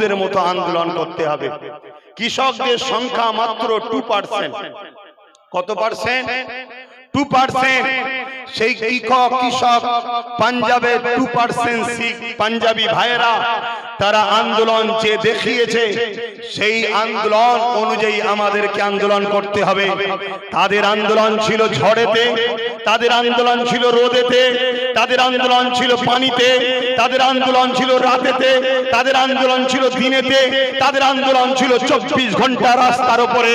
নমরুদের মতো আন্দোলন করতে হবে। কৃষকদের সংখ্যা মাত্র টু পার্সেন্ট কত পার্সেন্ট? টু পার্সেন্ট সেই কৃষক কৃষক পাঞ্জাবের টু পার্সেন্ট শিখ পাঞ্জাবি ভাইয়েরা তারা আন্দোলন যে দেখিয়েছে সেই আন্দোলন অনুযায়ী আমাদেরকে আন্দোলন করতে হবে। তাদের আন্দোলন ছিল ঝড়েতে তাদের আন্দোলন ছিল রোদেতে তাদের আন্দোলন ছিল পানিতে তাদের আন্দোলন ছিল রাতেতে তাদের আন্দোলন ছিল দিনেতে তাদের আন্দোলন ছিল চব্বিশ ঘণ্টা রাস্তার উপরে।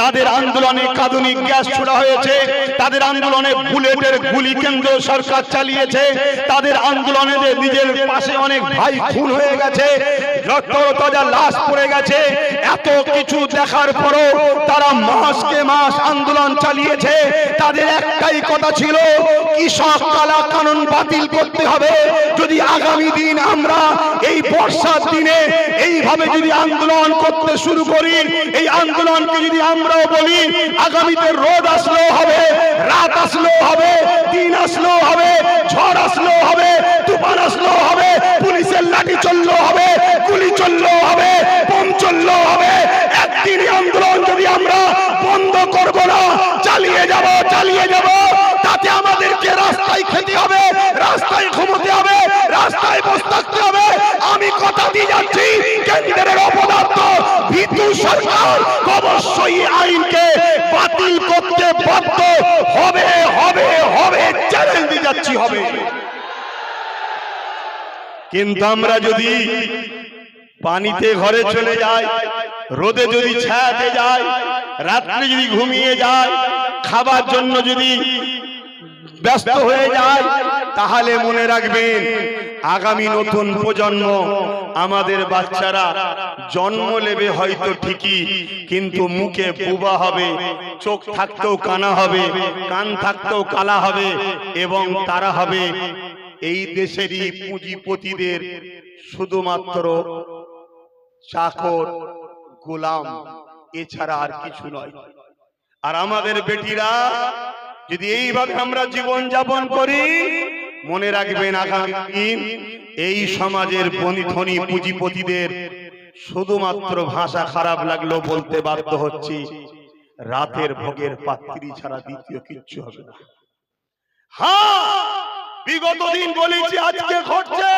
তাদের আন্দোলনে কাঁদুনিক গ্যাস ছোড়া হয়েছে তাদের আন্দোলনে বুলেটের গুলি কেন্দ্র সরকার চালিয়েছে। তাদের আন্দোলনে নিজের পাশে অনেক ভাই খুন হয়ে গেছে। রক্ত তাজা লাশ পড়ে গেছে। এত কিছু দেখার পরও তারা মাসকে মাস আন্দোলন চালিয়েছে। তাদের একটাই কথা ছিল, কৃষক কালা কানুন বাতিল করতে হবে। যদি আগামী দিন আমরা এই বর্ষার দিনে এইভাবে যদি আন্দোলন করতে শুরু করি, এই আন্দোলনকে যদি আমরাও বলি, আগামীতে রোদ আসলেও হবে, রাত আসলেও হবে, দিন আসলেও হবে, ঝড় আসলেও হবে, তুফান আসলেও হবে, পুলিশের লাঠি চললেও হবে গুলি চললেও হবে, বোম চললেও হবে। একদিনই আন্দোলন যদি আমরা বন্ধ করব না, চালিয়ে যাব চালিয়ে যাব, তাতে আমাদেরকে রাস্তায় খেতে হবে, রাস্তায় ঘুমোতে হবে, রাস্তায় বসে থাকতে হবে। আমি কথা দিয়ে যাচ্ছি, কেন্দ্রের অপদার্থ, ভীতু সরকার অবশ্যই আইনকে বাতিল করতে বাধ্য হবে হবে হবে চ্যালেঞ্জ দিয়ে যাচ্ছি, হবে। কিন্তু আমরা যদি পানিতে ঘরে চলে যায়, রোদে যদি ছায়াতে যায়, রাত্রে যদি ঘুমিয়ে যায়, খাবার জন্য যদি ব্যস্ত হয়ে যায়, তাহলে মনে রাখবেন আগামী নতুন প্রজন্ম আমাদের বাচ্চারা জন্ম নেবে হয়তো ঠিকই, কিন্তু মুখে বুবা হবে, চোখ থাকতেও কানা হবে, কান থাকতেও কালা হবে এবং তারা হবে এই দেশেরই পুঁজিপতিদের শুধুমাত্র চাকর গোলাম এছাড়া আর কিছু নয়। আর আমাদের বেটিরা যদি এইভাবে আমরা জীবন যাপন করি মনে রাখবেন আগামী দিন এই সমাজের বনি পুঁজিপতিদের শুধুমাত্র ভাষা খারাপ লাগল বলতে বাধ্য হচ্ছি রাতের ভোগের পাত্রী ছাড়া দ্বিতীয় কিচ্ছু হবে না। হ্যাঁ বিগত দিন বলেছি আজকে ঘটছে।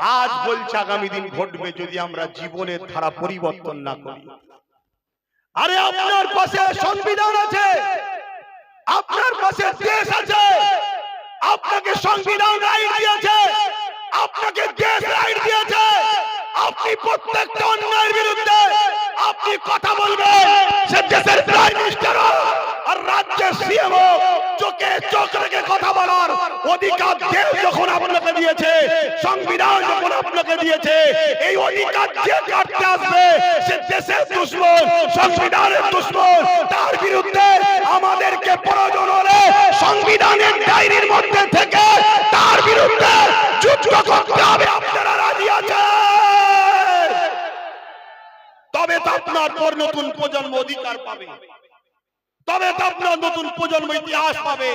আজ বলছে আগামী দিন ঘটবে যদি আমরা জীবনের ধারা পরিবর্তন না করি। আরে আপনার পাশে সংবিধান আছে। আপনার পাশে দেশ আছে। আপনাকে সংবিধান রাইট দিয়েছে। আপনাকে দেশ রাইট দিয়েছে। আপনি প্রত্যেকটা অন্যায়ের বিরুদ্ধে আপনি কথা বলবেন। সে দেশের প্রাইম মিনিস্টার আর রাজ্যের সিএম চোখে চোখ রেখে কথা বলার অধিকার দেশ যখন আপনাকে দিয়েছে, সংবিধান যখন আপনাকে দিয়েছে, এই অধিকার যে কাটতে আসবে, সে দেশের দুশ্মন, সংবিধানের দুশ্মন, তার বিরুদ্ধে আমাদেরকে প্রয়োজন হলে সংবিধানের ডায়েরির মধ্যে থেকে তার বিরুদ্ধে যুদ্ধ করতে হবে, আপনারা রাজি আছেন? তবে তো আপনার পর নতুন প্রজন্ম অধিকার পাবে। তবে তো আপনার নতুন প্রজন্ম ইতিহাস পাবে।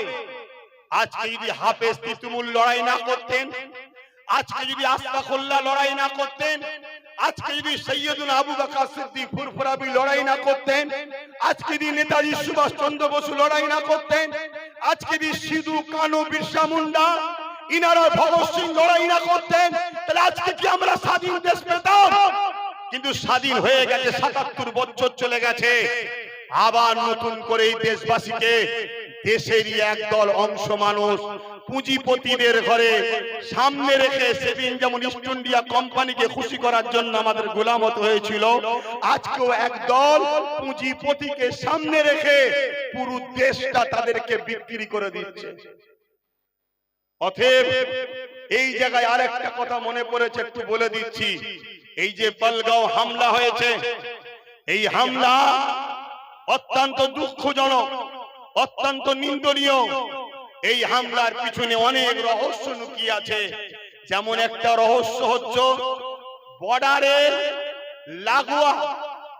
আজকে যদি হাফেজ তিতুমুল লড়াই না করতেন, আজকে যদি আস্তাখুল্লাহ লড়াই না করতেন, আজকে যদি সৈয়দুল আবু বকর সিদ্দিক ফুরফুরাবি লড়াই না করতেন, আজকে যদি নেতাজি সুভাষ চন্দ্র বসু লড়াই না করতেন, আজকে যদি সিধু কানু বিরসা মুন্ডা, ইনারা ভগৎ সিং লড়াই না করতেন, তাহলে আজকে কি আমরা স্বাধীন দেশ পেতাম? কিন্তু স্বাধীন হয়ে গেছে সাতাত্তর বছর চলে গেছে। আবার নতুন করে দেশবাসীকে দেশেরই একদল অংশ মানুষ পুঁজিপতিদের ঘরে সামনে রেখে সেদিন যেমন ইস্ট ইন্ডিয়া কোম্পানিকে খুশি করার জন্য আমাদের গোলামত হয়েছিল, আজকেও একদল পুঁজিপতিকে সামনে রেখে পুরো দেশটা তাদেরকে বিক্রি করে দিচ্ছে। অতএব এই জায়গায় আরেকটা কথা মনে পড়েছে, একটু বলে দিচ্ছি। এই যে পালগাঁও হামলা হয়েছে, এই হামলা অত্যন্ত দুঃখজনক, অত্যন্ত নিন্দনীয়। এই হামলার পিছনে অনেক রহস্য লুকিয়ে আছে। যেমন একটা রহস্য হচ্ছে, বর্ডারে লাগোয়া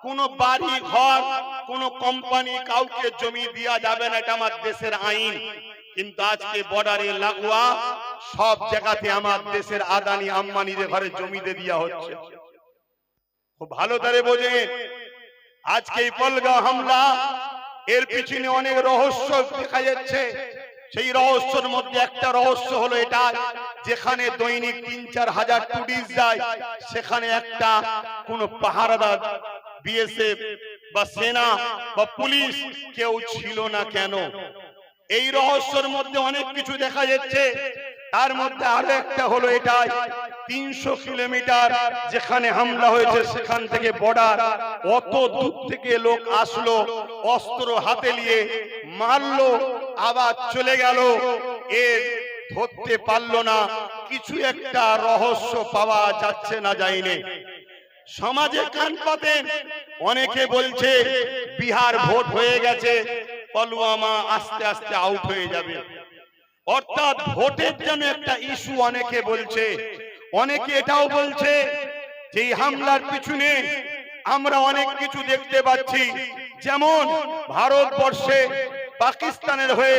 কোন বাড়ি ঘর কোন কোম্পানি কাউকে জমি দেওয়া যাবে না, এটা আমার দেশের আইন। কিন্তু আজকে বর্ডারে লাগোয়া সব জায়গাতে আমার দেশের আদানি আম্বানিদের ঘরে জমি দিয়ে দেওয়া হচ্ছে। খুব ভালো তারে বোঝে আজকে এই পলগা হামলা এর পিছনে অনেক রহস্য দেখা যাচ্ছে। সেই রহস্যের মধ্যে একটা রহস্য হলো এটা যেখানে দৈনিক তিন চার হাজার টুরিস্ট যায় সেখানে একটা কোন পাহারাদার বিএসএফ বা সেনা বা পুলিশ কেউ ছিল না কেন? এই রহস্যের মধ্যে অনেক কিছু দেখা যাচ্ছে। তার মধ্যে আরও একটা হলো এটাই তিনশো কিলোমিটার যেখানে হামলা হয়েছে, সেখান থেকে বর্ডার, অত দূর থেকে লোক আসলো, অস্ত্র হাতে নিয়ে মারলো, আবার চলে গেল। এর ধরতে পারল না, কিছু একটা রহস্য পাওয়া যাচ্ছে না যায়নি। সমাজে কান পাতেন, অনেকে বলছে বিহার ভোট হয়ে গেছে, পলুয়ামা আস্তে আস্তে আউট হয়ে যাবে। অর্থাৎ ভোটের জন্য একটা ইস্যু অনেকে বলছে অনেকে এটাও বলছে যে হামলার পিছনে আমরা অনেক কিছু দেখতে পাচ্ছি। যেমন ভারতবর্ষে পাকিস্তানের হয়ে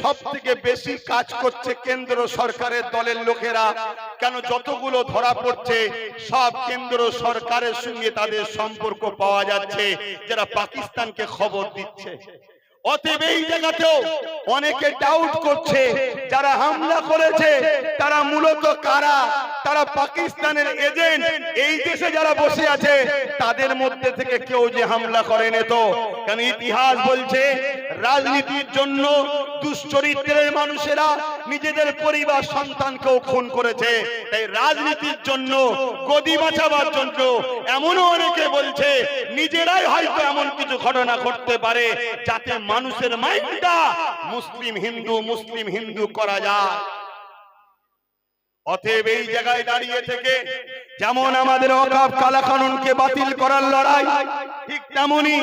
সব থেকে বেশি কাজ করছে কেন্দ্র সরকারের দলের লোকেরা। কেন যতগুলো ধরা পড়ছে সব কেন্দ্র সরকারের সঙ্গে তাদের সম্পর্ক পাওয়া যাচ্ছে যারা পাকিস্তানকে খবর দিচ্ছে। অতএব এই জায়গাতেও অনেকে ডাউট করছে যারা হামলা করেছে তারা মূলত কারা? তারা পাকিস্তানের এজেন্ট এই দেশে যারা বসে আছে তাদের মধ্যে থেকে কেউ যে হামলা করেনি তো কারণ ইতিহাস বলছে রাজনীতির জন্য দুশ্চরিত্রের মানুষেরা নিজেদের পরিবার সন্তানকেও খুন করেছে। তাই রাজনীতির জন্য, গদি বাঁচাবার জন্য এমনও অনেকে বলছে, নিজেরাই হয়তো এমন কিছু ঘটনা ঘটতে পারে যাতে মানুষের মাইন্ডটা মুসলিম হিন্দু মুসলিম হিন্দু করা যায়। অতএব এই জায়গায় দাঁড়িয়ে থেকে যেমন আমাদের অকাপ কালা কানুনকে বাতিল করার লড়াই, ঠিক তেমনি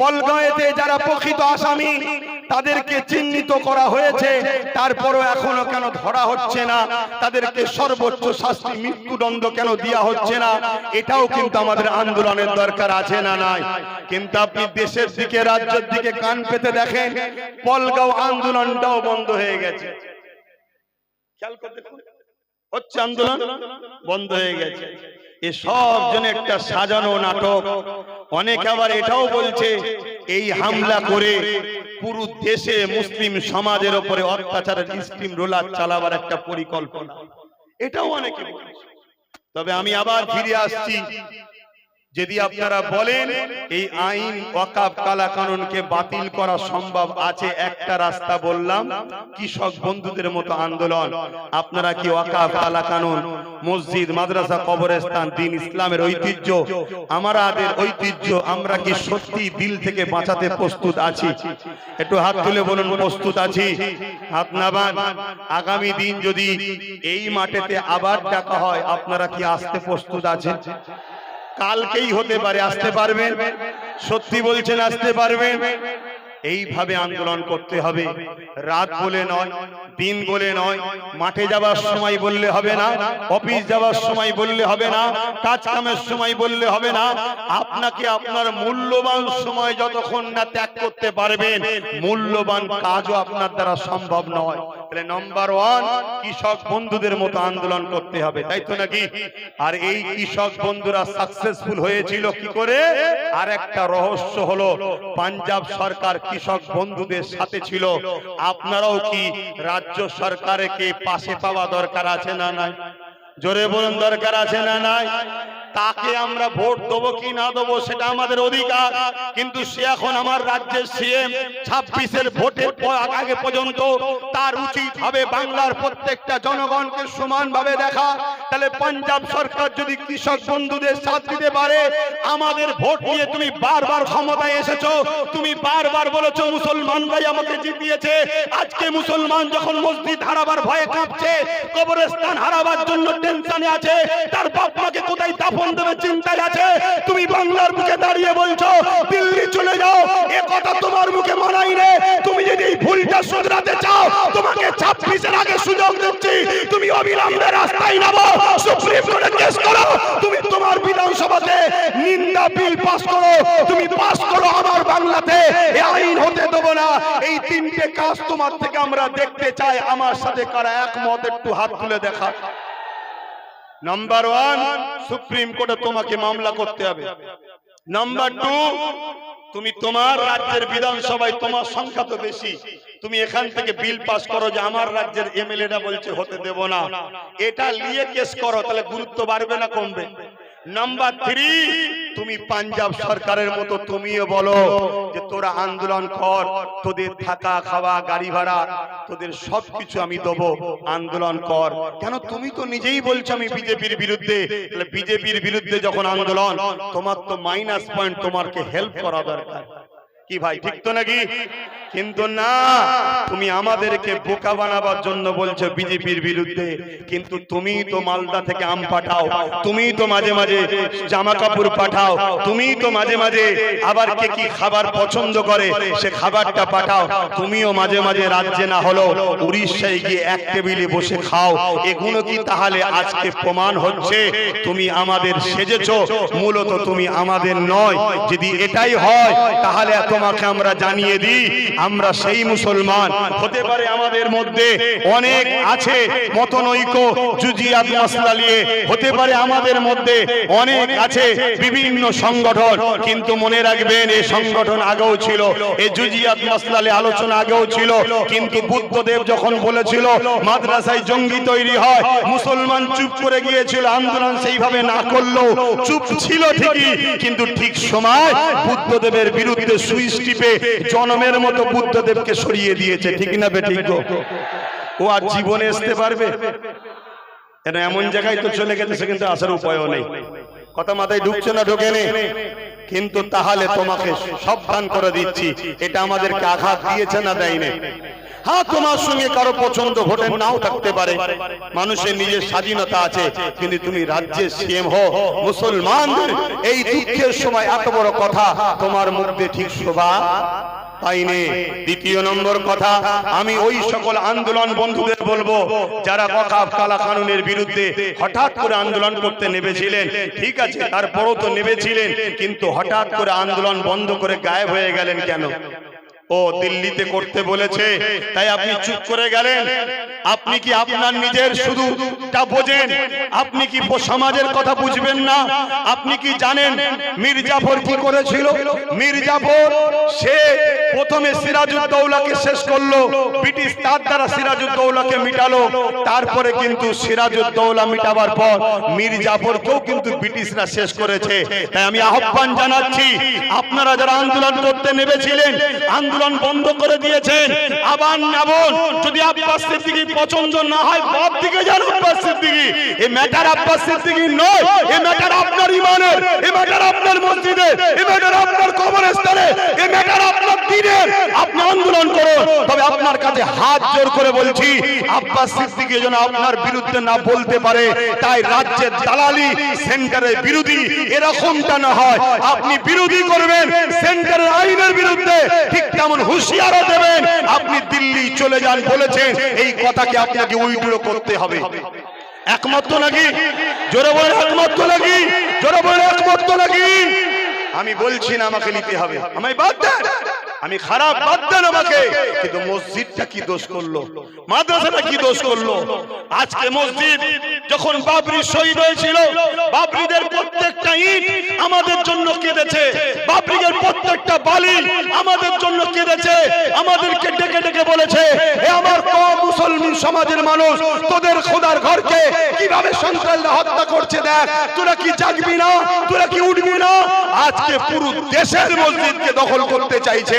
পলগাঁয়েতে যারা প্রকৃত আসামি তাদেরকে চিহ্নিত করা হয়েছে। তারপরও এখনও কেন ধরা হচ্ছে না? তাদেরকে সর্বোচ্চ শাস্তি মৃত্যুদণ্ড কেন দেওয়া হচ্ছে না? এটাও কিন্তু আমাদের আন্দোলনের দরকার আছে না নাই। কিন্তু আপনি দেশের দিকে রাজ্যের দিকে কান পেতে দেখেন পলগাঁও আন্দোলনটাও বন্ধ হয়ে গেছে। খেয়াল করে দেখুন হচ্ছে আন্দোলন বন্ধ হয়ে গেছে। এ সব একটা সাজানো নাটক। অনেক আবার এটাও বলছে, এই হামলা করে পুরো দেশে মুসলিম সমাজের ওপরে অত্যাচারের স্টিম রোলার চালাবার একটা পরিকল্পনা। এটাও অনেকে তবে আমি আবার ফিরে আসছি। যদি আপনারা বলেন এই আইন ওয়াকাব কালা কানুনকে বাতিল করা সম্ভব আছে একটা রাস্তা বললাম কৃষক বন্ধুদের মতো আন্দোলন। আপনারা কি ওয়াকাব কালা কানুন মসজিদ মাদ্রাসা কবরস্থান দিন ইসলামের ঐতিহ্য আমাদের ঐতিহ্য আমরা কি সত্যি দিল থেকে বাঁচাতে প্রস্তুত আছি? একটু হাত তুলে বলুন প্রস্তুত আছি? হাত নাবান আগামী দিন যদি এই মাঠেতে আবার ডাকা হয় আপনারা কি আসতে প্রস্তুত আছেন? কালকেই হতে পারে আসতে পারবেন। সত্যি বলছেন আসতে পারবেন। এইভাবে আন্দোলন করতে হবে। রাত বলে নয় দিন বলে নয় মাঠে যাবার সময় বললে হবে না। অফিস যাবার সময় বললে হবে না কাজ কামের সময় বললে হবে না। আপনাকে আপনার মূল্যবান সময় যতক্ষণ না ত্যাগ করতে পারবেন মূল্যবান কাজও আপনার দ্বারা সম্ভব নয়। তাহলে নম্বর ওয়ান কৃষক বন্ধুদের মতো আন্দোলন করতে হবে, তাই তো নাকি? আর এই কৃষক বন্ধুরা সাকসেসফুল হয়েছিল কি করে? আর একটা রহস্য হলো, পাঞ্জাব সরকার কৃষক বন্ধুদের সাথে ছিল। আপনারাও কি রাজ্য সরকারকে পাশে পাওয়া দরকার আছে না নাই? জোরে বলুন, দরকার আছে না নাই? তাকে আমরা ভোট দেবো কি না দেবো সেটা আমাদের অধিকার। কিন্তু সে এখন আমার রাজ্যের সিএম ছাব্বিশের ভোটের পর- আগে পর্যন্ত তার উচিত হবে বাংলার প্রত্যেকটা জনগণকে সমানভাবে দেখা। তাহলে পাঞ্জাব সরকার যদি কৃষক বন্ধুদের সাথ দিতে পারে, আমাদের ভোট নিয়ে তুমি বারবার ক্ষমতায় এসেছ, তুমি বারবার বলেছ মুসলমানরাই আমাকে জিতিয়েছে। আজকে মুসলমান যখন মসজিদ হারাবার ভয়ে কাঁপছে, কবরস্থান হারাবার জন্য টেনশনে আছে, তার বাপ মাকে কোথায় দাফন দেবে চিন্তায় আছে। তুমি বাংলার মুখে দাঁড়িয়ে বলছো, দিল্লি চলে যাও। এ কথা তোমার মুখে মানাই রে তুমি যদি ভুলটা শুধরাতে চাও, তোমাকে ছাব্বিশের আগে সুযোগ দিচ্ছি। তুমি অবিলম্বে রাস্তায় নামো। সুপ্রিম কোর্টে কেস করো। তুমি তোমার বিধানসভাতে নিন্দা বিল পাস করো। তুমি পাস করো আমার বাংলাতে। এ আইন হতে দেবো না। এই তিনটে কাজ তোমার থেকে আমরা দেখতে চাই। আমার সাথে কারা একমত? একটু হাত তুলে দেখা নাম্বার ওয়ান সুপ্রিম কোর্টে তোমাকে মামলা করতে হবে। নাম্বার টু তুমি তোমার রাজ্যের বিধানসভায় তোমার সংখ্যা তো বেশি। তুমি এখান থেকে বিল পাস করো যে আমার রাজ্যের এমএলএরা বলছে হতে দেব না। এটা নিয়ে কেস করো, তাহলে গুরুত্ব বাড়বে না কমবে। নাম্বার থ্রি তুমি পাঞ্জাব সরকারের মতো তুমিও বলো যে তোরা আন্দোলন কর, তোদের থাকা খাওয়া, গাড়ি ভাড়া, তোদের সবকিছু আমি দেবো, আন্দোলন কর। কেন তুমি তো নিজেই বলছো আমি বিজেপির বিরুদ্ধে? বিজেপির বিরুদ্ধে যখন আন্দোলন, তোমার তো মাইনাস পয়েন্ট তোমারকে হেল্প করা দরকার। কি ভাই ঠিক তো নাকি? কিন্তু না তুমি আমাদেরকে বোকা বানাবার জন্য বলছো বিজেপির বিরুদ্ধে। কিন্তু তুমি তো মালদা থেকে আম পাঠাও তুমি তো মাঝে মাঝে জামা কাপড় পাঠাও তুমি তো মাঝে মাঝে আবার কে কি খাবার পছন্দ করে সে খাবারটা পাঠাও। তুমিও মাঝে মাঝে রাজ্যে না হলো উড়িষ্যায় গিয়ে এক টেবিলে বসে খাও। এগুলো কি তাহলে আজকে প্রমাণ হচ্ছে? তুমি আমাদের সেজেছো মূলত তুমি আমাদের নয়। যদি এটাই হয় তাহলে তোমাকে আমরা জানিয়ে দিই, আমরা সেই মুসলমান। হতে পারে আমাদের মধ্যে অনেক আছে মতনৈক্য জুজিয়াত মাসলা নিয়ে। হতে পারে আমাদের মধ্যে অনেক আছে বিভিন্ন সংগঠন। কিন্তু মনে রাখবেন, এই সংগঠন আগেও ছিল, এই জুজিয়াত মাসলালে আলোচনা আগেও ছিল। কিন্তু বুদ্ধদেব যখন বলেছিল, মাদ্রাসায় জঙ্গি তৈরি হয়, মুসলমান চুপ করে গিয়েছিল, আন্দোলন সেইভাবে না করল চুপ ছিল ঠিকই। কিন্তু ঠিক সময় বুদ্ধদেবের বিরুদ্ধে সুইচ জন্মের মতো বুদ্ধদেবকে সরিয়ে দিয়েছে, ঠিক না বে ঠিক ও আর জীবনে আসতে পারবে? এটা এমন জায়গায় তো চলে গেছে সে কিন্তু আসার উপায়ও নেই। কথা মাথায় ঢুকছে না, ঢোকে নেই কিন্তু তাহলে তোমাকে সাবধান করে দিচ্ছি, এটা আমাদেরকে আঘাত দিয়েছে না দেয়নি? হ্যাঁ তোমার সঙ্গে কারও পছন্দ ভোটে নাও থাকতে পারে। মানুষের নিজের স্বাধীনতা আছে কিন্তু তুমি রাজ্যের সিএম হো মুসলমানদের এই দুঃখের সময় এত বড় কথা তোমার মধ্যে ঠিক শোভা? পাইনি দ্বিতীয় নম্বর কথা আমি ওই সকল আন্দোলন বন্ধুদের বলব যারা ওয়াকাফ কালা কানুনের বিরুদ্ধে হঠাৎ করে আন্দোলন করতে নেমেছিলেন ঠিক আছে তারপরও তো নেমেছিলেন কিন্তু হঠাৎ করে আন্দোলন বন্ধ করে গায়েব হয়ে গেলেন কেন? ও দিল্লিতে করতে বলেছে তাই আপনি চুপ করে গেলেন। আপনি কি আপনার নিজের শুধুটা বোঝেন? আপনি কি সমাজের কথা বুঝবেন না? আপনি কি জানেন মির্জাফর কি করেছিল? মির্জাফর সে প্রথমে সিরাজউদ্দৌলাকে শেষ করল। ব্রিটিশ তার দ্বারা সিরাজউদ্দৌলাকে মিটালো। তারপরে কিন্তু সিরাজউদ্দৌলা মিটাবার পর মির্জাফরকেও কিন্তু ব্রিটিশরা শেষ করেছে। তাই আমি আহ্বান জানাচ্ছি আপনারা যারা আন্দোলন করতে নেমেছিলেন আন্দোলন বন্ধ করে দিয়েছেন। আবার নেবন যদি আব্বাস সিদ্দিকী পছন্দ না হয়, বাপ দিকে যান আব্বাস সিদ্দিকী। এ ম্যাটার আব্বাস সিদ্দিকী নয়, এ ম্যাটার আপনার ইমানের, এ ম্যাটার আপনার মসজিদের, এ ম্যাটার আপনার কবরস্থানে, এ ম্যাটার আপনার দিনের। আপনি আন্দোলন করুন, তবে আপনার কাছে হাত জোর করে বলছি, আব্বাস সিদ্দিকী যেন আপনার বিরুদ্ধে না বলতে পারে, তাই রাজ্যের দালালি সেন্টারের বিরোধী এরকমটা না হয়। আপনি বিরোধী করবেন, সেন্টারের আইনের বিরুদ্ধে, ঠিক তেমন হুঁশিয়ারও দেবেন, আপনি দিল্লি চলে যান বলেছেন, এই কথাকে আপনাকে উইড্রো করতে হবে। একমাত্র নাকি? জোরে বলে একমাত্র নাকি? জোরে বলে একমাত্র নাকি? আমি বলছি না আমাকে নিতে হবে। আমায় বাদ দেন। আমি খারাপ বাদ দেন আমাকে, কিন্তু মসজিদটা কি দোষ করল? মাদ্রাসাটা কি দোষ করল? আজকে মসজিদ যখন বাবরি শহীদ হয়েছিল, বাবরিদের প্রত্যেকটা ইট আমাদের জন্য কেঁদেছে। বাবরিদের প্রত্যেকটা বালি আমাদের জন্য কেঁদেছে। আমাদেরকে ডেকে ডেকে বলেছে, এ আমার কম মুসলমান সমাজের মানুষ, তোদের খোদার ঘরকে কীভাবে সন্তানরা হত্যা করছে দেখ? তোরা কি জাগবি না? তোরা কি উঠবি না? আজকে পুরো দেশের মসজিদকে দখল করতে চাইছে।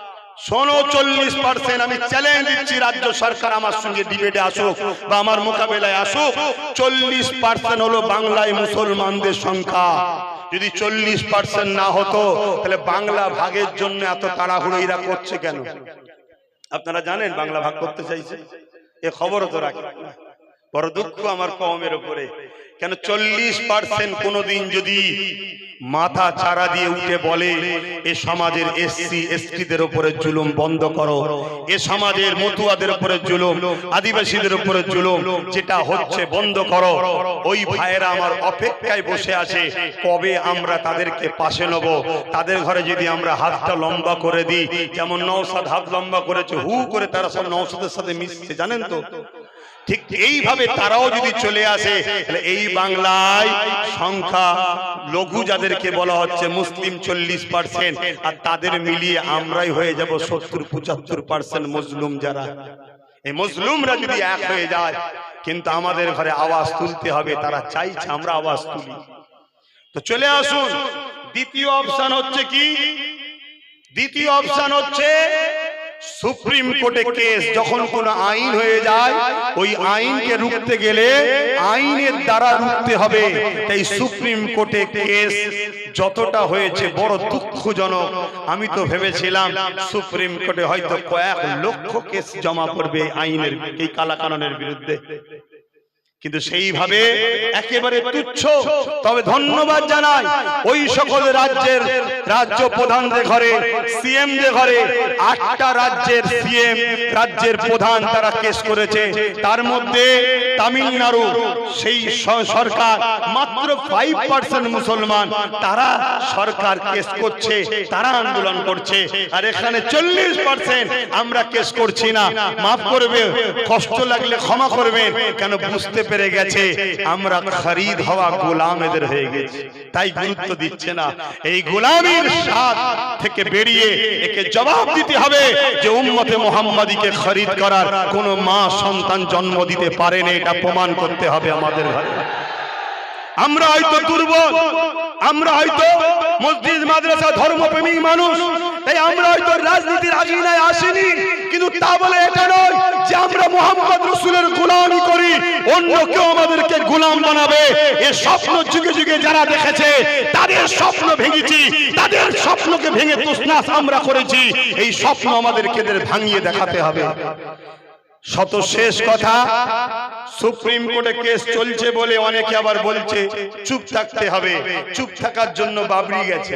শোনো, চল্লিশ পার্সেন্ট আমি চ্যালেঞ্জ দিচ্ছি রাজ্য সরকার আমার সঙ্গে ডিবেটে আসুক বা আমার মোকাবেলায় আসুক। চল্লিশ পার্সেন্ট হলো বাংলায় মুসলমানদের সংখ্যা। যদি চল্লিশ পার্সেন্ট না হতো, তাহলে বাংলা ভাগের জন্য এত তাড়াহুড়ো এরা করছে কেন? আপনারা জানেন বাংলা ভাগ করতে চাইছে? এ খবরও তো রাখে। বড় দুঃখ আমার কমের উপরে। কেন চল্লিশ পার্সেন্ট কোনোদিন যদি মাথা চারা দিয়ে উঠে বলে, এ সমাজের এসসি, এসটিদের উপরে জুলুম বন্ধ করো। এ সমাজের মতুয়াদের উপরে জুলুম, আদিবাসীদের উপরে জুলুম, যেটা হচ্ছে বন্ধ করো। ওই ভাইয়েরা আমার অপেক্ষায় বসে আছে, কবে আমরা তাদেরকে পাশে নেব? তাদের ঘরে যদি আমরা হাতটা লম্বা করে দিই, যেমন নৌসাদ হাত লম্বা করেছে, হু করে তারা সব নৌসাদের সাথে মিশছে, জানেন তো? ঠিক এইভাবে তারাও যদি চলে আসে এই বাংলায় সংখ্যা লঘু যাদেরকে বলা হচ্ছে মুসলিম চল্লিশ পার্সেন্ট আর তাদের মিলিয়ে আমরাই হয়ে যাব সত্তর পঁচাত্তর পার্সেন্ট মুসলিম যারা। এই মুসলিমরা যদি এক হয়ে যায়, কিন্তু আমাদের ঘরে আওয়াজ তুলতে হবে, তারা চাইছে আমরা আওয়াজ তুলি। তো চলে আসুন, দ্বিতীয় অপশন হচ্ছে কি? দ্বিতীয় অপশন হচ্ছে সুপ্রিম কোর্টে কেস যখন কোন আইন হয়ে যায় ওই আইনকে রুখতে গেলে আইনের দ্বারা রুখতে হবে। তাই সুপ্রিম কোর্টে কেস যতটা হয়েছে বড় দুঃখজনক আমি তো ভেবেছিলাম সুপ্রিম কোর্টে হয়তো কয়েক লক্ষ কেস জমা পড়বে আইনের এই কালাকাননের বিরুদ্ধে। কিন্তু সেইভাবে একেবারে তুচ্ছ। তবে ধন্যবাদ জানাই ওই সকল রাজ্যের রাজ্য প্রধানদের ঘরে সিএম যে ঘরে আটটা রাজ্যের সিএম রাজ্যের প্রধান তারা কেস করেছে। তার মধ্যে তামিলনাড়ু সেই সরকার মাত্র ফাইভ পার্সেন্ট মুসলমান। তারা সরকার কেস করছে তারা আন্দোলন করছে। আর এখানে চল্লিশ পার্সেন্ট আমরা কেস করছি না। মাফ করবে কষ্ট লাগলে ক্ষমা করবেন। কেন বুঝতে পেরে গেছে। আমরা খরিদ হওয়া গোলাম এদের হয়ে গেছি। তাই গুরুত্ব দিচ্ছে না। এই গোলামীর স্বাদ থেকে বেরিয়ে একে জবাব দিতে হবে যে উম্মতে মোহাম্মদীকে খরিদ করার কোন মা সন্তান জন্ম দিতে পারেনি এটা প্রমাণ করতে হবে আমাদের ঘরে। আমরা হয়তো দুর্বল, আমরা হয়তো মসজিদ, মাদ্রাসা ধর্মপ্রেমী মানুষ তাই আমরা হয়তো রাজনীতির আগিনায় আসিনি, কিন্তু তা বলে এটা নয় যে আমরা মোহাম্মদ রসুলের গোলামি করি, অন্য কেউ আমাদেরকে গোলাম বানাবে। এ স্বপ্ন যুগে যুগে যারা দেখেছে, তাদের স্বপ্ন ভেঙেছি, তাদের স্বপ্নকে ভেঙে তুসনাস আমরা করেছি। এই স্বপ্ন আমাদেরকে ভাঙিয়ে দেখাতে হবে। শত শেষ কথা, সুপ্রিম কোর্টে কেস চলছে বলে অনেকে আবার বলছে, চুপ থাকতে হবে। চুপ থাকার জন্য বাবরি গেছে।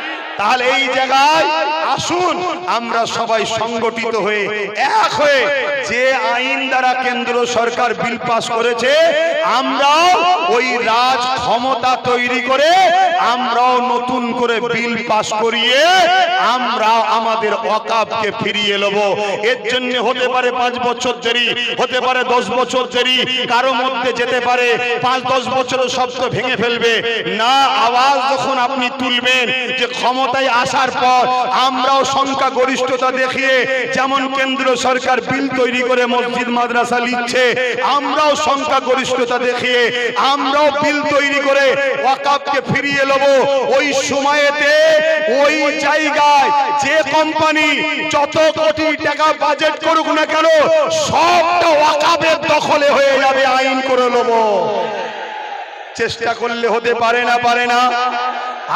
তাহলে এই জায়গায় আসুন আমরা সবাই সংগঠিত হয়ে এক হয়ে যে আইন দ্বারা কেন্দ্র সরকার বিল পাস করেছে আমরাও ওই রাজ ক্ষমতা তৈরি করে আমরাও নতুন করে বিল পাস করিয়ে আমরা আমাদের অকাবকে ফিরিয়ে নেব। এর জন্য হতে পারে পাঁচ বছর দেরি হতে পারে দশ বছর দেরি কারও মধ্যে যেতে পারে পাঁচ দশ বছরের শব্দ ভেঙে ফেলবে। না আওয়াজ যখন আপনি তুলবেন যে ক্ষমতায় আসার পর আমরাও সংখ্যা গরিষ্ঠতা দেখিয়ে যেমন কেন্দ্র সরকার বিল তৈরি করে মসজিদ, মাদ্রাসা লিখছে, আমরাও সংখ্যা গরিষ্ঠতা দেখিয়ে আমরাও বিল তৈরি করে ওয়াকাবকে ফিরিয়ে নেব ওই সময়েতে, ওই জায়গায় যে কোম্পানি যত কোটি টাকা বাজেট করুক না কেন, সবটা ওয়াকাবের দখলে হয়ে যাবে, আইন করে নেব চেষ্টা করলে হতে পারে না পারে না।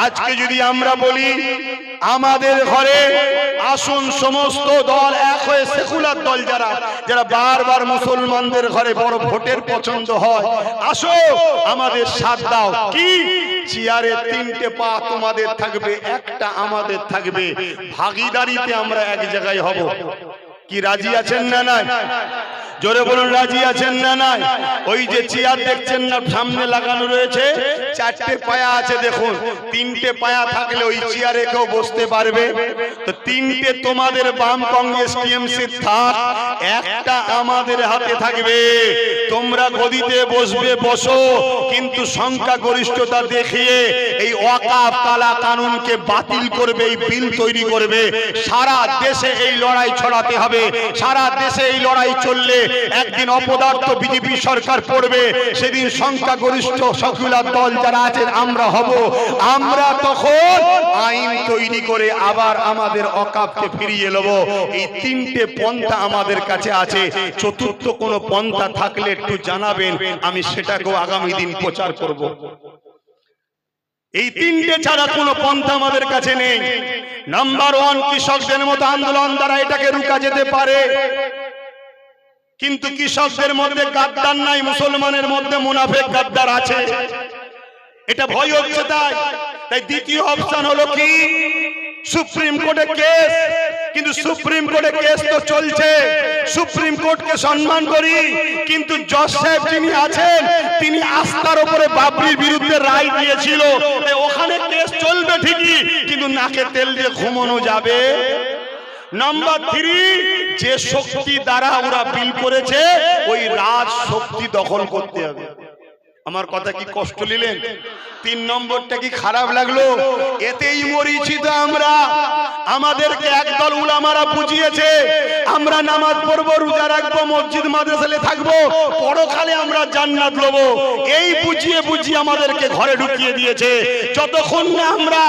আজকে যদি আমরা বলি, আমাদের ঘরে আসুন সমস্ত দল এক হয়ে সেকুলার দল যারা যারা বারবার মুসলমানদের ঘরে বড় ভোটের পছন্দ হয়, আসো, আমাদের সাথ দাও। কি? চেয়ারে তিনটে পা তোমাদের থাকবে, একটা আমাদের থাকবে। ভাগিদারিতে আমরা এক জায়গায় হব। কি রাজি আছেন না নাই? জোরে বলুন, রাজি আছেন না নাই? ওই যে চেয়ার দেখছেন না, সামনে লাগানো রয়েছে? চারটে পায়া আছে, দেখুন। তিনটে পায়া থাকলে ওই চেয়ারে কেউ বসতে পারবে। তো তিনটে তোমাদের বাম কংগ্রেস টিএমসি থাক, একটা আমাদের হাতে থাকবে। তোমরা গদিতে বসবে, বসো, কিন্তু সংখ্যা গরিষ্ঠতা দেখিয়ে এই ওয়াকাফ কালা কানুনকে বাতিল করবে, এই বিল তৈরি করবে। সারা দেশে এই লড়াই ছড়াতে হবে। সারা দেশে এই লড়াই চললে একদিন অপদার্থ বিজেপি সরকার পড়বে। সেদিন সংখ্যা গরিষ্ঠ সকুলার দল যারা আছেন, আমরা হব। আমরা তখন আইন তৈরি করে আবার আমাদের অকাপকে ফিরিয়ে নেব। এই তিনটে পন্থা আমাদের কাছে আছে। চতুর্থ কোনো পন্থা থাকলে একটু জানাবেন, আমি সেটাকেও আগামী দিন প্রচার করব। এই তিনটে ছাড়া কোনো পন্থা আমাদের কাছে নেই। নাম্বার ওয়ান কৃষকদের মতো আন্দোলন দ্বারা এটাকে রুকা যেতে পারে। কিন্তু কৃষকদের মধ্যে গাদ্দার নাই, মুসলমানের মধ্যে মুনাফেক গাদ্দার আছে। এটা ভয় হচ্ছে তাই। তাই দ্বিতীয় অপশন হলো কি? সুপ্রিম কোর্টে কেস, কিন্তু সুপ্রিম কোর্টে কেস তো চলছে। সুপ্রিম কোর্টকে সম্মান করি, কিন্তু জজ সাহেব যিনি আছেন, তিনি আস্থার উপরে বাবরির বিরুদ্ধে রায় দিয়েছিল। ওখানে কেস চলবে ঠিকই, কিন্তু নাকে তেল দিয়ে ঘুমানো যাবে। নাম্বার থ্রি যে শক্তি দ্বারা ওরা বিল করেছে, ওই রাজ শক্তি দখল করতে হবে। আমার কথা কি কষ্ট নিলেন? তিন নম্বরটা কি খারাপ লাগল? এতেই মরিছি তো আমরা। আমাদেরকে একদল উলামারা বুঝিয়েছে আমরা নামাজ পড়ব রোজা রাখব মসজিদ মাদ্রাসালে থাকব পরকালে আমরা জান্নাত লবো। এই বুঝিয়ে বুঝিয়ে আমাদেরকে ঘরে ঢুকিয়ে দিয়েছে। যতক্ষণ না আমরা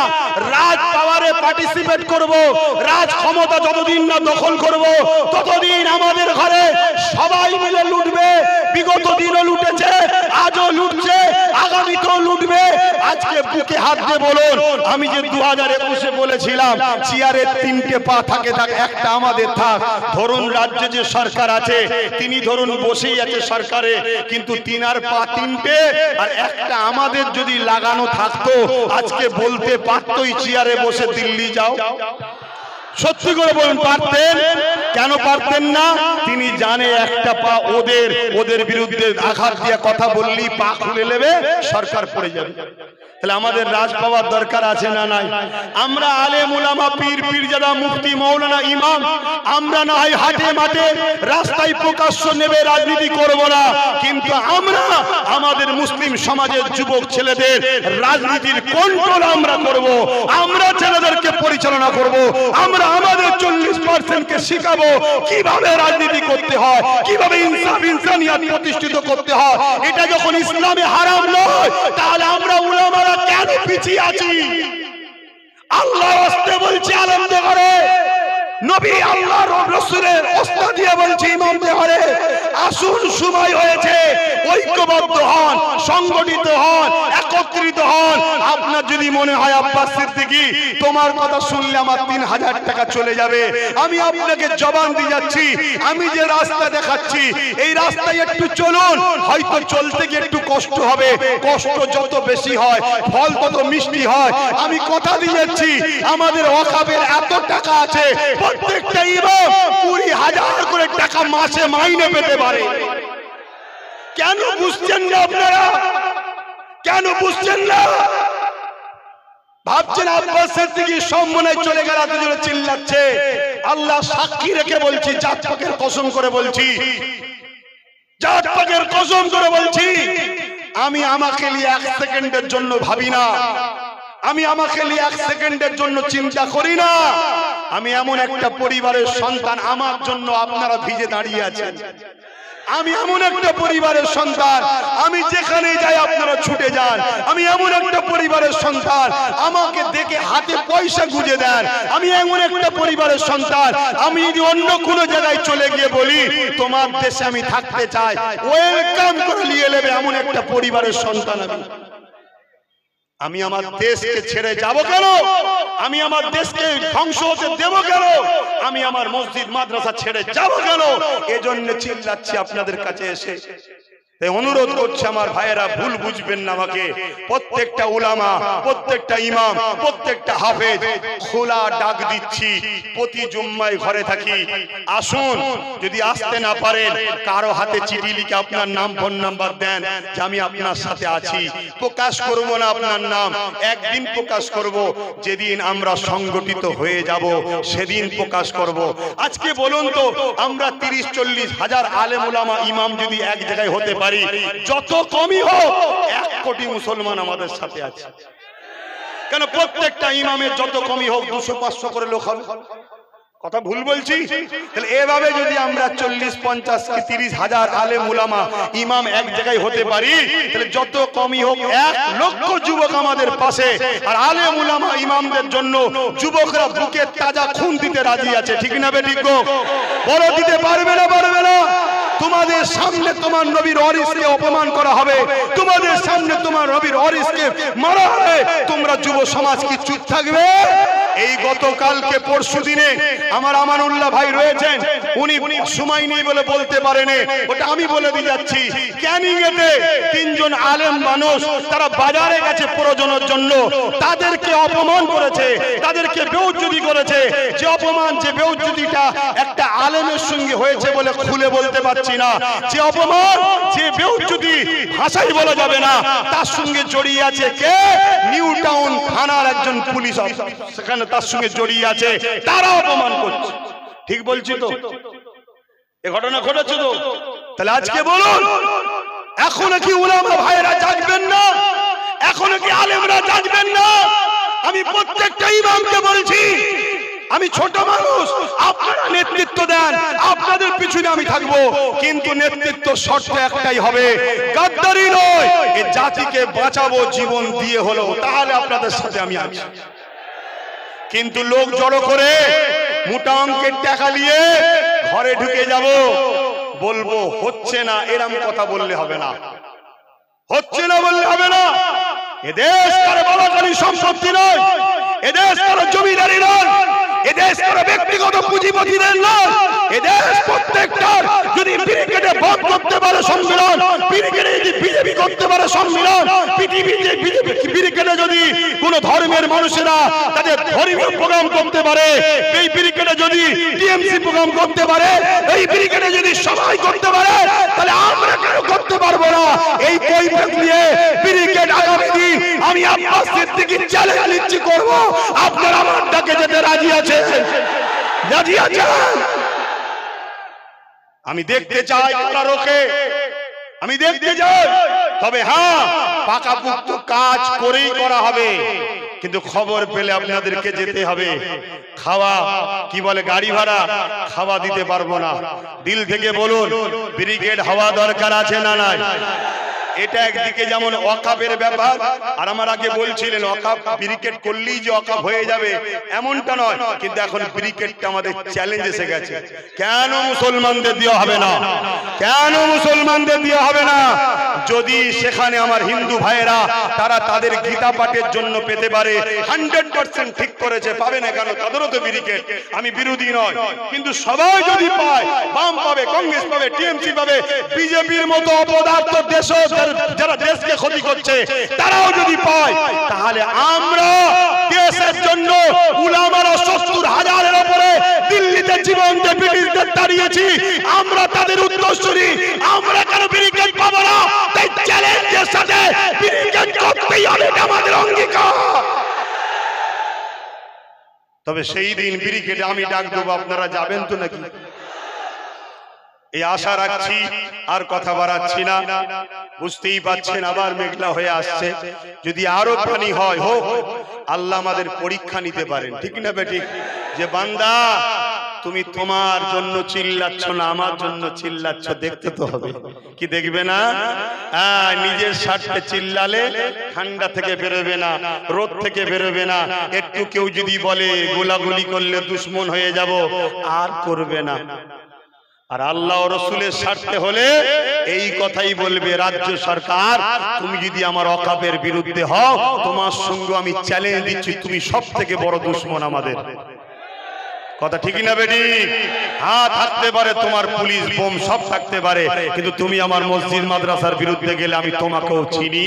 রাজ পাওয়ারে পার্টিসিপেট করব রাজ ক্ষমতা যতদিন না দখল করব ততদিন আমাদের ঘরে সবাই মিলে লুটবে। বিগত দিনও লুটেছে আজও লুটছে, আগামীতেও লুটবে। আজকে বুকে হাত দিয়ে বলুন, আমি যে দু হাজার একুশে বলেছিলাম চেয়ারের তিনটে পা থাকে থাক একটা আমাদের থাক। ধরুন রাজ্যে যে সরকার আছে, তিনি ধরুন বসেই আছে সরকারে, কিন্তু তিনার পা তিনটে, আর একটা আমাদের যদি লাগানো থাকতো, আজকে বলতে পারতোই চেয়ারে বসে দিল্লি যাও। সত্যি করে বলুন, পারতেন? কেন পারতেন না? তিনি জানে একটা পা ওদের ওদের বিরুদ্ধে আঘাত দিয়ে কথা বললি পা খুলে নেবে, সরকার পড়ে যাবে। তাহলে আমাদের রাজ পাওয়ার দরকার আছে না নাই? আমরা আলে মুলামা পীর, পীরজাদা, মুফতি, মৌলানা, ইমাম, আমরা না হয় হাটে মাঠে রাস্তায় প্রকাশ্য নেবে, রাজনীতি করব না। কিন্তু আমরা, আমাদের মুসলিম সমাজের যুবক ছেলেদের রাজনীতির কন্ট্রোল আমরা করব। আমরা ছেলেদেরকে পরিচালনা করব। আমরা আমাদের চল্লিশ পার্সেন্টকে শিখাবো কীভাবে রাজনীতি করতে হয়, কীভাবে ইনসাফ, ইনসানিয়াত প্রতিষ্ঠিত করতে হয়। এটা যখন ইসলামে হারাম নয়, তাহলে আমরা উলামারা কেন পিছিয়ে আছি? আল্লাহ আসতে বলছি আনন্দ করে। নবী আল্লাহ রসুলের ওস্তাদ দিয়ে বলছি, ইমাম দেহরে, আসুন, সময় হয়েছে, ঐক্যবদ্ধ হন, সংগঠিত হন, একত্রিত হন। আপনার যদি মনে হয় আব্বাস সিদ্দিকী, তোমার কথা শুনলে আমার তিন হাজার টাকা চলে যাবে। আমি আপনাকে জবান দিয়ে যাচ্ছি, আমি যে রাস্তা দেখাচ্ছি, এই রাস্তায় একটু চলুন, হয়তো চলতে গিয়ে একটু কষ্ট হবে। কষ্ট যত বেশি হয়, ফল তত মিষ্টি হয়। আমি কথা দিয়ে যাচ্ছি, আমাদের অকাবের এত টাকা আছে প্রত্যেকটা ইমাম কুড়ি হাজার করে টাকা মাসে মাইনে পেতে পারে। কেন বুঝছেন না আপনারা? কেন বুঝছেন না? ভাবছেন আব্বাস সিদ্দিকী সম্মানায় চলে গেল এত জোরে চিল্লাচ্ছে। আল্লাহ সাক্ষী রেখে বলছি, জাত পাকের কসম করে বলছি। জাত পাকের কসম করে বলছি। আমি আমাকে নিয়ে এক সেকেন্ডের জন্য ভাবি না। আমি আমাকে নিয়ে এক সেকেন্ডের জন্য চিন্তা করি না। আমি এমন একটা পরিবারের সন্তান আমার জন্য আপনারা ভিজে দাঁড়িয়ে আছেন। আমি এমন একটা পরিবারের সন্তান, আমি যেখানে যাই আপনারা ছুটে যান। আমি এমন একটা পরিবারের সন্তান, আমাকে দেখে হাতে পয়সা গুঁজে দেন। আমি এমন একটা পরিবারের সন্তান, আমি যদি অন্য কোনো জায়গায় চলে গিয়ে বলি, তোমার দেশে আমি থাকতে চাই। ওয়েলকাম করে নিয়ে নেবে এমন একটা পরিবারের সন্তান আমি। আমি আমার দেশকে ছেড়ে যাব। কেন? আমি আমার দেশকে ধ্বংস হতে দেব কেন? আমি আমার মসজিদ মাদ্রাসা ছেড়ে যাব কেন? এজন্য চিল্লাচ্ছি আপনাদের কাছে এসে। অনুরোধ করছে আমার ভাইয়েরা, ভুল বুঝবেন না আমাকে। প্রত্যেকটা উলামা, প্রত্যেকটা ইমাম, প্রত্যেকটা হাফেজ, খোলা ডাক দিচ্ছি। প্রতি জুম্মায় ঘরে থাকি। আসুন, যদি আসতে না পারেন, কারও হাতে চিঠি লিখে আপনার নাম, ফোন নাম্বার দেন যে আমি আপনার সাথে আছি। প্রকাশ করব না আপনার নাম, একদিন প্রকাশ করব। যেদিন আমরা সংগঠিত হয়ে যাব, সেদিন প্রকাশ করব। আজকে বলুন তো, আমরা তিরিশ, চল্লিশ হাজার আলেম উলামা ইমাম যদি এক জায়গায় হতে পারি যত কমই হোক, এক কোটি মুসলমান আমাদের সাথে আছে। কেন প্রত্যেকটা ইমামের যত কমই হোক, দুশো, পাঁচশো করে লোক হবে? কথা ভুল বলছি? তাহলে এভাবে যদি আমরা চল্লিশ, পঞ্চাশ কি তিরিশ হাজার আলে মুলামা ইমাম এক জায়গায় হতে পারি, তাহলে যত কমই হোক, এক লক্ষ যুবক আমাদের পাশে। আর আলে মুলামা ইমামদের জন্য যুবকরা বুকে তাজা খুন দিতে রাজি আছে। ঠিক না বে ঠিক বড় দিতে পারবে না পারবে না। তোমাদের সামনে তোমার নবীর অরিসকে অপমান করা হবে। তোমাদের সামনে তোমার নবীর অরিসকে মারা হবে। তোমরা যুব সমাজ কি চুপ থাকবে? এই গতকালকে পরশু দিনে আমার আমানুল্লাহ ভাই রয়েছেন। উনি সময় নেই বলে বলতে পারেন। ওটা আমি বলে দিয়ে যাচ্ছি। ক্যানিং এতে তিনজন আলেম মানুষ তারা বাজারে গেছে প্রয়োজনের জন্য। তাদেরকে অপমান করেছে। তাদেরকে বেউজ্জুদি করেছে। যে অপমান, যে বেউজ্জুদিটা একটা আলেমের সঙ্গে হয়েছে বলে খুলে বলতে পারছি না। যে অপমান, যে বেউজ্জুদি ভাষাই বলা যাবে না। তার সঙ্গে জড়িয়ে আছে কে? নিউ টাউন থানার একজন পুলিশ অফিসার। সেখানে তার সঙ্গে জড়িয়ে আছে তারা অপমান করছে। ঠিক বলছি তো? এ ঘটনা ঘটেছে তো? তাহলে আজকে বলুন, এখনও কি উলামা ভাইয়েরা জাগবেন না? এখনও কি আলেমরা জাগবেন না? আমি প্রত্যেকটা ইমামকে বলছি, আমি ছোট মানুষ, আপনারা নেতৃত্ব দেন, আপনাদের পিছনে আমি থাকব, কিন্তু নেতৃত্ব শর্ত একটাই হবে, গাদ্দারি নয় এই জাতিকে বাঁচাবো, জীবন দিয়ে হলো তাহলে আপনাদের সাথে আমি আছি। কিন্তু লোক জড়ো করে মোটা অঙ্কের টাকা নিয়ে ঘরে ঢুকে যাব। বলব, হচ্ছে না, এরম কথা বললে হবে না। হচ্ছে না বললে হবে না। এদেশ কারও বলাকারী সম্পত্তি নয় এদেশ কারও জমিদারি নয়। এদেশ কারও ব্যক্তিগত পুঁজিপতিদের নয়। এদেশ প্রত্যেকটার যদি ব্রিগেডে বন্ধ করতে পারে সম্মেলন, ব্রিগেডে যদি বিজেপি করতে পারে সম্মেলন পৃথিবীতে বিজেপি ব্রিগেডে যদি কোন ধর্মের মানুষেরা তাদের ধর্মীয় প্রোগ্রাম করতে পারে, এই ব্রিগেডে যদি টিএমসি প্রোগ্রাম করতে পারে, এই ব্রিগেডে যদি সবাই করতে পারে, তাহলে আমরা কেন করতে পারব না? এই কৈফিয়ত নিয়ে ব্রিগেড আগামী আমি আব্বাস সিদ্দিকী চ্যালেঞ্জ নিচ্ছি করব। আপনারা আমার ডাকে যেতে রাজি আছেন? আমি দেখতে চাই আপনার রোকে আমি দেখতে চাই। তবে হ্যাঁ পাকাপুক্ত কাজ করেই করা হবে। কিন্তু খবর পেলে আপনাদেরকে যেতে হবে। খাওয়া, কি বলে, গাড়ি ভাড়া, খাওয়া দিতে পারব না। দিল থেকে বলুন, ব্রিগেড হওয়া দরকার আছে না নাই? এটা একদিকে যেমন অকাপের ব্যাপার, আর আমার আগে বলছিলেন অকাপ ব্রিকেট করলেই যে অকাপ হয়ে যাবে, এমনটা নয়। কিন্তু এখন ব্রিকেটটা আমাদের চ্যালেঞ্জ এসে গেছে। কেন মুসলমানদের দেওয়া হবে না? কেন মুসলমানদের দেওয়া হবে না? যদি সেখানে আমার হিন্দু ভাইয়েরা, তারা তাদের গীতা পাঠের জন্য পেতে পারে হান্ড্রেড পার্সেন্ট ঠিক করেছে পাবে না কেন, তাদেরও তো ব্রিকেট আমি বিরোধী নয়, কিন্তু সবাই যদি পায়, বাম পাবে, কংগ্রেস পাবে, টিএমসি পাবে, বিজেপির মতো অপদার্থ দেশ যারা দেশকে ক্ষতি করছে, তারাও যদি পায়, তাহলে আমরা দেশের জন্য উলামারা সত্তর হাজারের উপরে দিল্লিতে জীবন দিয়ে তাড়িয়েছি। আমরা তাদের উত্তরসূরি আমরা কেন ব্রিগেড পাবো না? তাই চ্যালেঞ্জের সাথে ব্রিগেড করতেই হবে আমাদের অঙ্গীকার। তবে সেই দিন ব্রিগেডে আমি ডাক দেবো, আপনারা যাবেন তো নাকি? এই আশা রাখছি, আর কথা বাড়াচ্ছি না। বুঝতেই পাচ্ছেন, আবার মেঘলা হয়ে আসছে। যদি আরও পানি হয়, হোক, আল্লাহ আমাদের পরীক্ষা নিতে পারেন। ঠিক না বেটি যে বান্দা তুমি তোমার জন্য চিল্লাচ্ছ না, আমার জন্য চিল্লাচ্ছ, দেখতে তো হবে। কি দেখবে না? নিজের স্বার্থে চিল্লালে ঠান্ডা থেকে বেরোবে না, রোদ থেকে বেরোবে না। একটু কেউ যদি বলে, গোলাগুলি করলে দুশ্মন হয়ে যাব, আর করবে না। আর আল্লাহ রসুলের স্বার্থে হলে এই কথাই বলবে, রাজ্য সরকার, তুমি যদি আমার অকাপের বিরুদ্ধে হও, তোমার সঙ্গে আমি চ্যালেঞ্জ দিচ্ছি, তুমি সব থেকে বড় দুশ্মন আমাদের। কথা ঠিকই না, বেটি? হ্যাঁ থাকতে পারে তোমার পুলিশ বোম, সব থাকতে পারে। কিন্তু তুমি আমার মসজিদ, মাদ্রাসার বিরুদ্ধে গেলে আমি তোমাকেও চিনি।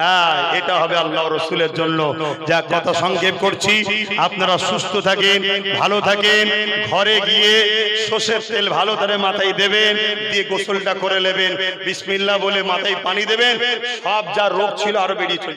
হ্যাঁ এটা হবে আল্লাহ রসুলের জন্য। যা কথা সংক্ষেপ করছি, আপনারা সুস্থ থাকেন, ভালো থাকেন, ঘরে গিয়ে সর্ষের তেল ভালো করে মাথায় দেবেন, দিয়ে গোসলটা করে নেবেন। বিসমিল্লাহ বলে মাথায় পানি দেবেন, সব যা রোগ ছিল আরও বেরিয়ে চলে